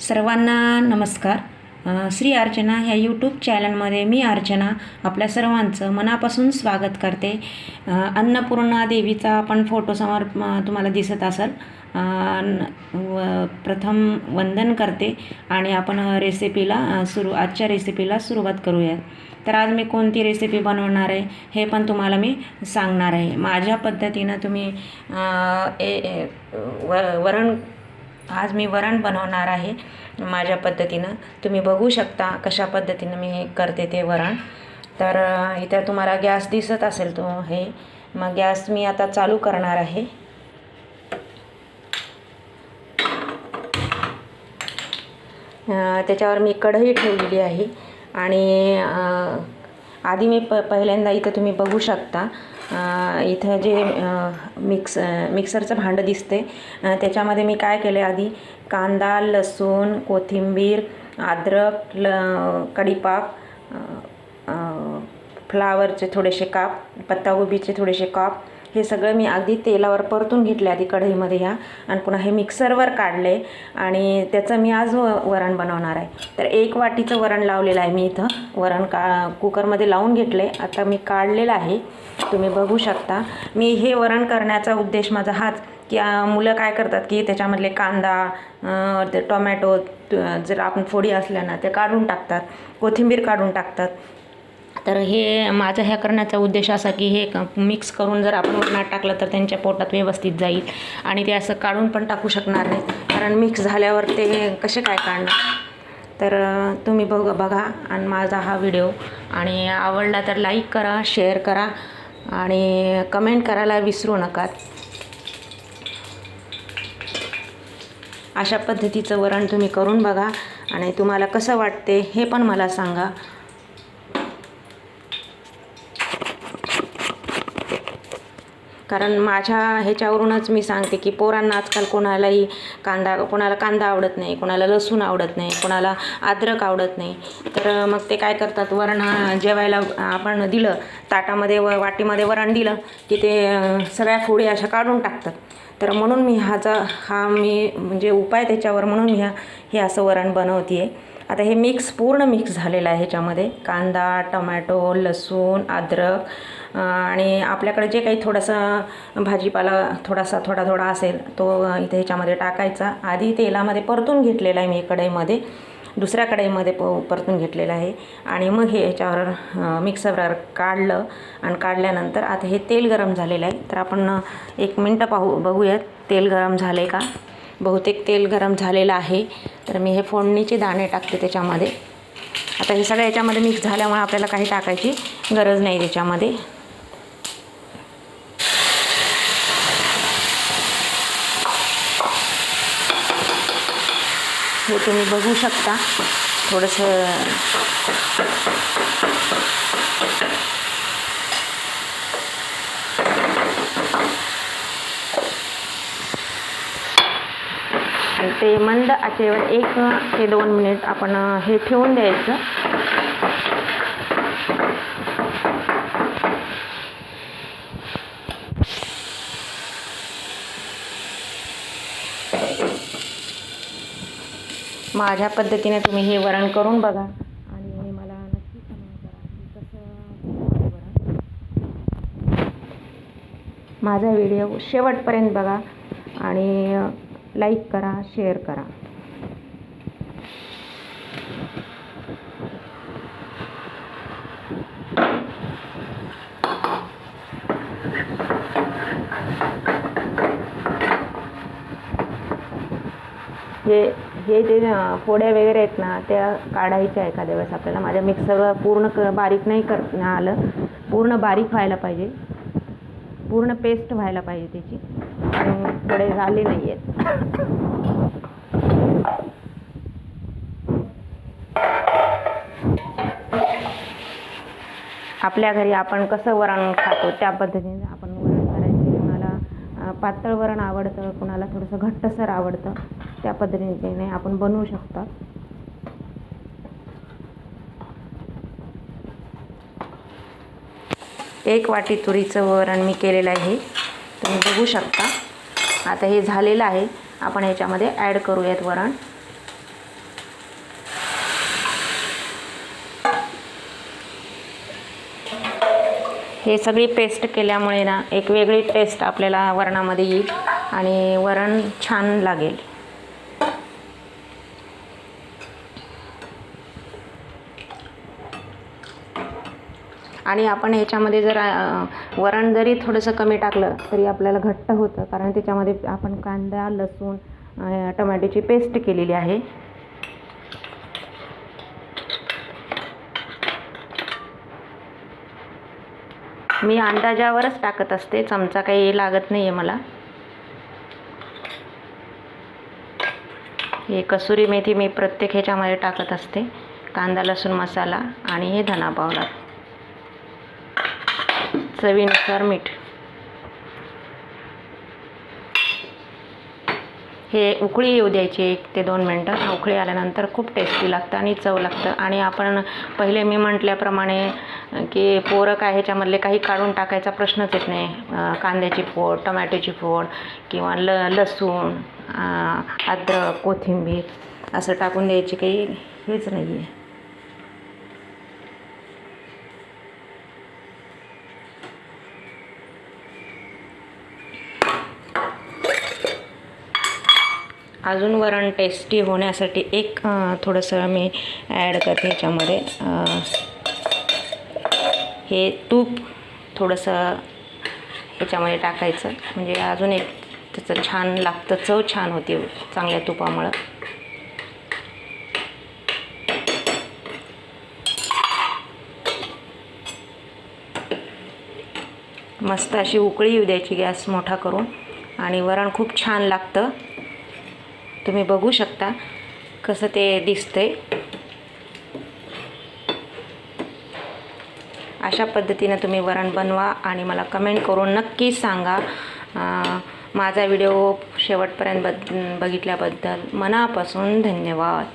सर्वांना नमस्कार. श्री अर्चना ह्या यूट्यूब चॅनलमध्ये मी अर्चना आपल्या सर्वांचं मनापासून स्वागत करते. अन्नपूर्णा देवीचा आपण फोटोसमोर म, तुम्हाला दिसत असेल. व प्रथम वंदन करते आणि आपण रेसिपीला सुरू आजच्या रेसिपीला सुरुवात करूयात तर आज मी कोणती रेसिपी बनवणार आहे हे पण तुम्हाला मी सांगणार आहे. माझ्या पद्धतीनं तुम्ही ए ए- व वरण आज मी वरण बनवणार आहे माझ्या पद्धतीनं. तुम्ही बघू शकता कशा पद्धतीनं मी हे करते ते वरण. तर इथं तुम्हाला गॅस दिसत असेल तो हे. मग गॅस मी आता चालू करणार आहे. त्याच्यावर मी कढई ठेवलेली आहे. आणि आधी मी प पहिल्यांदा इथं तुम्ही बघू शकता. इथं जे मिक्स मिक्सरचं भांडं दिसते. त्याच्यामध्ये मी काय केले आधी? कांदा लसूण कोथिंबीर अद्रक ल कढीपाक फ्लावरचे थोडेसे काप पत्तागोबीचे थोडेसे काप हे सगळं मी अगदी तेलावर परतून घेतले आधी कढईमध्ये ह्या. आणि पुन्हा हे मिक्सरवर काढले. आणि त्याचं मी आज व वरण बनवणार आहे. तर एक वाटीचं वरण लावलेलं आहे मी इथं. वरण का कुकरमध्ये लावून घेतले. आता मी काढलेलं आहे. तुम्ही बघू शकता. मी हे वरण करण्याचा उद्देश माझा हाच की मुलं काय करतात की त्याच्यामधले कांदा ते टोमॅटो जर आपण फोडी असल्या ना ते काढून टाकतात. कोथिंबीर काढून टाकतात. तर हे माझा ह्या करण्याचा उद्देश असा की हे क- मिक्स करून जर आपण वरणात टाकलं तर त्यांच्या पोटात व्यवस्थित जाईल. आणि ते असं काढून पण टाकू शकणार नाही. कारण मिक्स झाल्यावर ते कसे काय काढणार? तर तुम्ही बघ बघा आणि माझा हा व्हिडिओ आणि आवडला तर लाईक करा शेअर करा आणि कमेंट करायला विसरू नका अशा पद्धतीचं वरण तुम्ही करून बघा आणि तुम्हाला कसं वाटते हे पण मला सांगा. कारण माझ्या ह्याच्यावरूनच मी सांगते की पोरांना आजकाल कोणालाही कांदा कोणाला कांदा आवडत नाही कोणाला लसूण आवडत नाही कोणाला अद्रक आवडत नाही. तर मग ते काय करतात वरण जेवायला आपण दिलं ताटामध्ये व वाटीमध्ये वरण दिलं की ते सगळ्या फोडी अशा काढून टाकतात. तर म्हणून मी ह्याचा हा मी म्हणजे उपाय त्याच्यावर म्हणून मी ह्या हे असं वरण बनवते आहे आता हे मिक्स पूर्ण मिक्स झालेलं आहे ह्याच्यामध्ये. कांदा टमॅटो लसूण अद्रक आणि आपल्याकडे जे काही थोडासा भाजीपाला थोडासा थोडा थोडा असेल तो इथे ह्याच्यामध्ये टाकायचा. आधी तेलामध्ये परतून घेतलेला आहे मी कढईमध्ये. दुसऱ्या कढईमध्ये प परतून घेतलेलं आहे. आणि मग हे ह्याच्यावर मिक्सरवर काढलं. आणि काढल्यानंतर आता हे तेल गरम झालेलं आहे. तर आपण एक मिनटं पाहू बघूयात. तेल गरम झाले का? बहुतेक तेल गरम झालेलं आहे. तर मी हे फोडणीचे दाणे टाकते त्याच्यामध्ये. आता हे सगळं याच्यामध्ये मिक्स झाल्यामुळे आपल्याला काही टाकायची गरज नाही त्याच्यामध्ये. हे तुम्ही बघू शकता. थोडंसं आणि ते मंद आचेवर एक ते दोन मिनिट आपण हे ठेवून द्यायचं. माझ्या पद्धतीने तुम्ही हे वरण करून बघा. आणि मला नक्की कमेंट करा. कसं माझा व्हिडिओ शेवटपर्यंत बघा आणि लाईक करा शेअर करा. हे हे जे फोड्या वगैरे आहेत ना त्या काढायच्या एखाद्या वेळेस आपल्याला. माझ्या मिक्सरवर पूर्ण क बारीक नाही कर आलं. पूर्ण बारीक व्हायला पाहिजे. पूर्ण पेस्ट व्हायला पाहिजे त्याची. थोडे झाले नाही आहेत. आपल्या घरी आपण कसं वरण खातो त्या पद्धतीने आपण वरण करायचे. कुणाला पातळ वरण आवडतं कुणाला थोडंसं घट्टसर आवडतं. त्या पद्धतीने आपण बनवू शकता. एक वाटी तुरीचं वरण मी केलेलं आहे. तुम्ही बघू शकता. आता हे झालेलं आहे. आपण ह्याच्यामध्ये ॲड करूयात वरण. हे सगळी पेस्ट केल्यामुळे ना एक वेगळी टेस्ट आपल्याला वरणामध्ये येईल आणि वरण छान लागेल. आणि आपण ह्याच्यामध्ये जर वरण जरी थोडंसं कमी टाकलं तरी आपल्याला घट्ट होतं. कारण त्याच्यामध्ये आपण कांदा लसूण अ, पेस्ट केलेली आहे. मी अंदाजावरच टाकत असते. चमचा काही लागत नाही आहे मला. हे कसुरी मेथी मी प्रत्येक ह्याच्यामध्ये टाकत असते. कांदा लसूण मसाला आणि हे धना पावडर चवीनुसार मीठ. हे उकळी येऊ द्यायची एक ते दोन मिनटं. उकळी आल्यानंतर खूप टेस्टी लागतं आणि चव लागतं. आणि आपण पहिले मी म्हटल्याप्रमाणे की पोरं काय ह्याच्यामधले काही काढून टाकायचा प्रश्नच येत नाही. कांद्याची फोड टमॅटोची फोड किंवा ल लसूण अद्रक कोथिंबीर असं टाकून द्यायची काही हेच नाही आहे अजून वरण टेस्टी होण्यासाठी एक थोडंसं मी ॲड करते ह्याच्यामध्ये. हे तूप थोडंसं ह्याच्यामध्ये टाकायचं. म्हणजे अजून एक त्याचं छान लागतं चव छान होते चांगल्या तुपामुळं. मस्त अशी उकळी येऊ द्यायची गॅस मोठा करून. आणि वरण खूप छान लागतं. तुम्ही बघू शकता कसं ते दिसतंय. अशा पद्धतीनं तुम्ही वरण बनवा आणि मला कमेंट करून नक्की सांगा. माझा व्हिडिओ शेवटपर्यंत बद बघितल्याबद्दल मनापासून धन्यवाद.